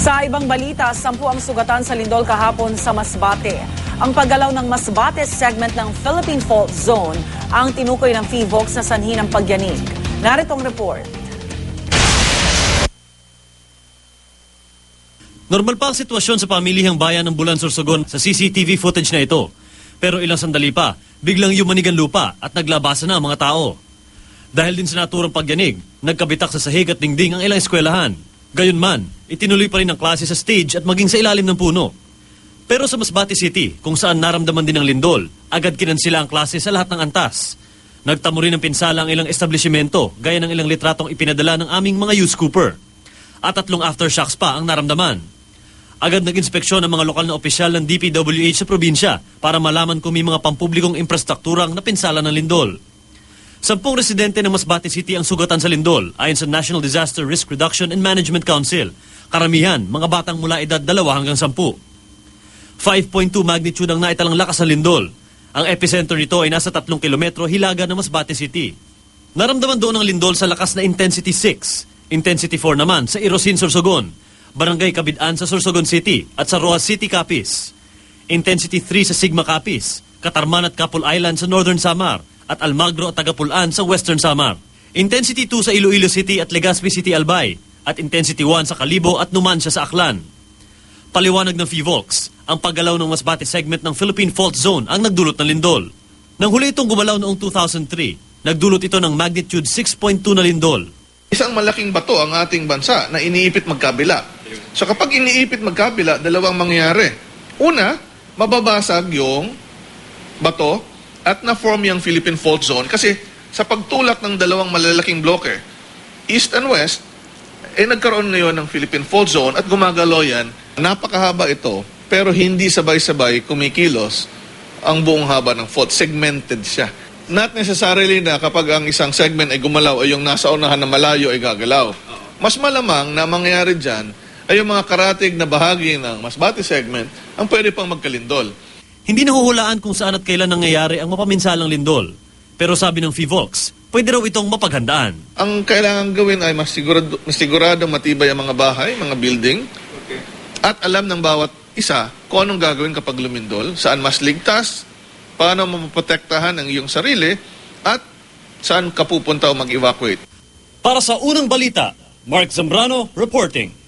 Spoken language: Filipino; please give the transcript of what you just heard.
Sa ibang balita, sampu ang sugatan sa lindol kahapon sa Masbate. Ang paggalaw ng Masbate segment ng Philippine Fault Zone ang tinukoy ng FIVOX na sanhi ng pagyanig. Narito ang report. Normal pa ang sitwasyon sa pamilihang bayan ng Bulan Sorsogon sa CCTV footage na ito. Pero ilang sandali pa, biglang yumanig ang lupa at naglabasan na ang mga tao. Dahil din sa naturang pagyanig, nagkabitak sa sahig at dingding ang ilang eskwelahan. Gayunman, itinuloy pa rin ang klase sa stage at maging sa ilalim ng puno. Pero sa Masbate City, kung saan naramdaman din ng lindol, agad kinansila ang klase sa lahat ng antas. Nagtamo rin ng pinsala ang ilang establishmento, gaya ng ilang litratong ipinadala ng aming mga youth scooper. At tatlong aftershocks pa ang naramdaman. Agad nag-inspeksyon ang mga lokal na opisyal ng DPWH sa probinsya para malaman kung may mga pampublikong infrastrukturang napinsala ng lindol. Sampung residente ng Masbate City ang sugatan sa lindol ayon sa National Disaster Risk Reduction and Management Council. Karamihan, mga batang mula edad dalawa hanggang sampu. 5.2 magnitude ang naitalang lakas ng lindol. Ang epicenter nito ay nasa 3 kilometro hilaga ng Masbate City. Naramdaman doon ang lindol sa lakas na intensity 6. Intensity 4 naman sa Irosin, Sorsogon. Barangay Kabidaan sa Sorsogon City at sa Roa City, Capiz. Intensity 3 sa Sigma Capiz, Katarman at Kapul Island sa Northern Samar at Almagro at Tagapulan sa Western Samar. Intensity 2 sa Iloilo City at Legazpi City, Albay at Intensity 1 sa Kalibo at Numancia sa Aklan. Paliwanag ng FIVOX, ang paggalaw ng Masbate segment ng Philippine Fault Zone ang nagdulot ng lindol. Nang huli itong gumalaw noong 2003, nagdulot ito ng magnitude 6.2 na lindol. Isang malaking bato ang ating bansa na iniipit magkabila. So kapag iniipit magkabila, dalawang mangyayari. Una, mababasag yung bato at na-form yung Philippine Fault Zone kasi sa pagtulak ng dalawang malalaking bloke, East and West, eh nagkaroon ngayon ng Philippine Fault Zone at gumagalaw yan. Napakahaba ito, pero hindi sabay-sabay kumikilos ang buong haba ng fault. Segmented siya. Not necessarily na kapag ang isang segment ay gumalaw ay yung nasa unahan na malayo ay gagalaw. Mas malamang na mangyayari dyan ay yung mga karatig na bahagi ng Masbate segment ang pwede pang magkalindol. Hindi nahuhulaan kung saan at kailan nangyayari ang mapaminsalang lindol. Pero sabi ng FIVOX, pwede raw itong mapaghandaan. Ang kailangan gawin ay mas sigurado, mas siguradong matibay ang mga bahay, mga building, at alam ng bawat isa kung anong gagawin kapag lumindol, saan mas ligtas, paano mapoprotektahan ang iyong sarili, at saan ka pupunta o mag-evacuate. Para sa unang balita, Mark Zambrano reporting.